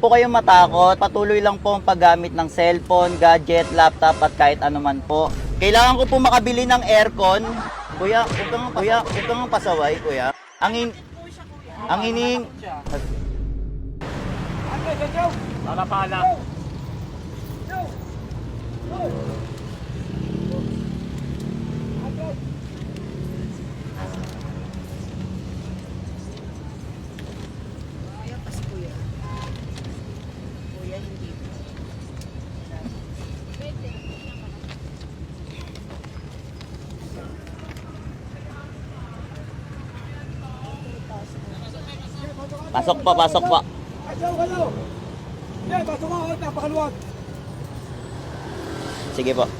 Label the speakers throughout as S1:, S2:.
S1: po kayong matakot, patuloy lang po ang paggamit ng cellphone, gadget, laptop at kahit anuman po. Kailangan ko po makabili ng aircon. Kuya, huwag kang, kuya, huwag kang pasaway, kuya. Ang in, ang ining,
S2: Para pala.
S1: Pasok pa, pasok pa.
S3: Ayaw kayo! Hindi, pasok ako, napakaluwag.
S1: Sige po.
S3: Oh.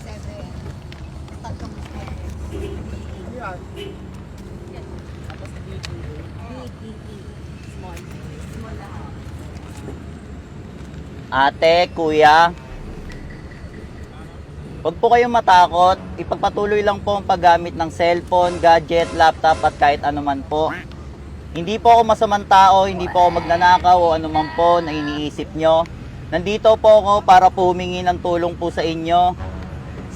S4: Seven. Tatlong
S3: Yan.
S1: Ate, kuya, Huwag po kayong matakot. Ipagpatuloy lang po ang paggamit ng cellphone, gadget, laptop at kahit anuman po. Hindi po ako masamang tao, hindi po ako magnanakaw o anuman po na iniisip nyo. Nandito po ako para po humingi ng tulong po sa inyo.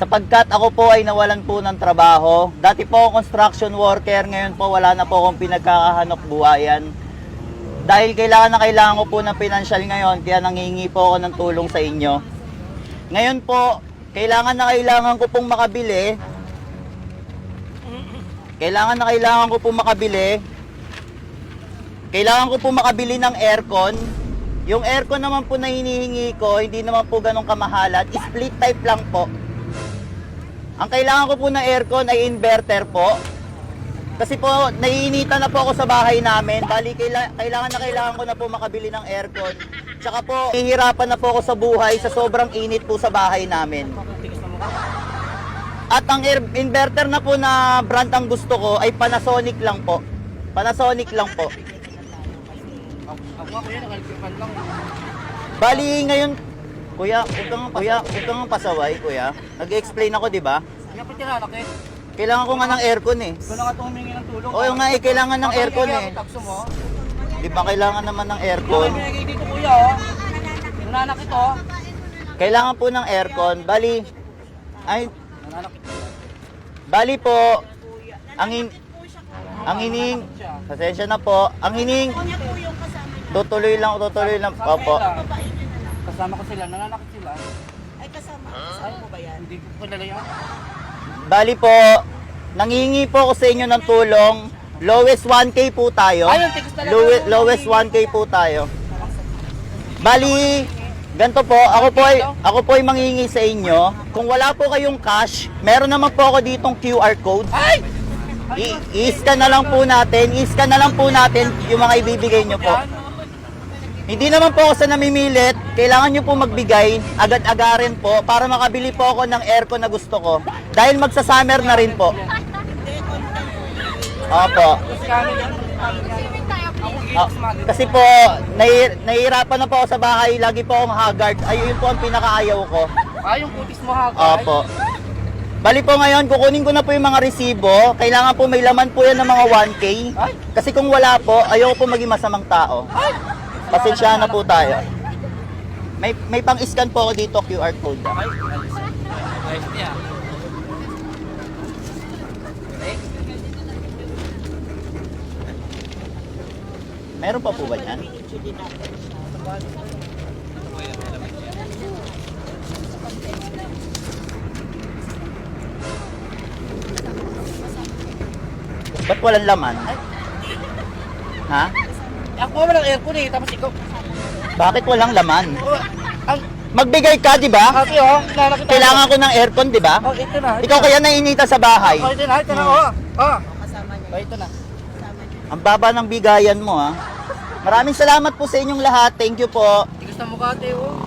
S1: Sapagkat ako po ay nawalan po ng trabaho. Dati po ako construction worker, ngayon po wala na po akong pinagkakahanok buhayan. Dahil kailangan na kailangan ko po ng financial ngayon, kaya nangingi po ako ng tulong sa inyo. Ngayon po, kailangan na kailangan ko pong makabili. Kailangan na kailangan ko pong makabili. Kailangan ko po makabili ng aircon. Yung aircon naman po na hinihingi ko, hindi naman po ganun kamahalan. Split type lang po. Ang kailangan ko po na aircon ay inverter po. Kasi po, naiinitan na po ako sa bahay namin. Bali, kaila- kailangan na kailangan ko na po makabili ng aircon. Tsaka po, hihirapan na po ako sa buhay sa sobrang init po sa bahay namin. At ang air- inverter na po na brand ang gusto ko ay Panasonic lang po. Panasonic lang po. Bali, ngayon, kuya, huwag kang, kuya, huwag pasaway, kuya. Nag-explain ako, di ba?
S2: Kaya pa tinanak eh.
S1: Kailangan ko nga ng aircon eh.
S2: Ikaw na nga itong humingi ng tulong.
S1: Oo nga eh, kailangan ng aircon eh.
S2: takso mo.
S1: Di ba kailangan naman ng
S2: Ikaw
S1: aircon?
S2: may binigay dito kuya oh. Ito.
S1: Kailangan po ng aircon. Bali, ay,
S2: ito.
S1: bali po, ang in, ang hining, pasensya na po, ang hining, tutuloy lang, tutuloy lang, opo.
S2: Kasama ko sila, nananakit sila.
S4: Ay, kasama. Kasama mo ba yan?
S2: Hindi ko kilala yan.
S1: Bali po, nangingi po ako sa inyo ng tulong. Lowest 1K po tayo.
S2: Ay, yung text talaga.
S1: Lowe- lowest 1K po tayo. Bali, ganito po, ako po ay, ako po ay mangingi sa inyo. Kung wala po kayong cash, meron naman po ako ditong QR code.
S2: Ay!
S1: I-scan na lang po natin, i-scan na lang po natin yung mga ibibigay nyo po. Hindi naman po ako sa namimilit, kailangan nyo po magbigay, agad-agarin po, para makabili po ako ng aircon na gusto ko. Dahil magsa-summer na rin po. Opo. Ah,
S2: mother.
S1: kasi po, nahi- nahihirapan na po ako sa bahay, lagi po akong haggard. Ayun po ang pinakaayaw ko.
S2: Ah, yung kutis mo ha.
S1: Opo. Bali po ngayon, kukunin ko na po yung mga resibo. Kailangan po may laman po yan ng mga 1K.
S2: Ay!
S1: Kasi kung wala po, ayoko po maging masamang tao. Pasensya na po tayo. May may pang-scan po ako dito QR code.
S2: Ay, ayos niya.
S1: Meron pa po ba yan? Ba't walang laman? Ha?
S2: Ako wala ng aircon eh, tapos ikaw.
S1: Bakit walang laman?
S2: Oh, ang
S1: Magbigay ka, di ba?
S2: ate oh, nananakit
S1: Kailangan ko ng aircon, di ba?
S2: Oh, ito na. ito
S1: Ikaw
S2: na.
S1: kaya nainita sa bahay.
S2: Oh, ito na, ito na. Oh, oh.
S4: Kasama niya.
S2: Oh, ito na.
S1: Ang baba ng bigayan mo, ha? Maraming salamat po sa inyong lahat. Thank you po.
S2: Tigas na mukha ate oh.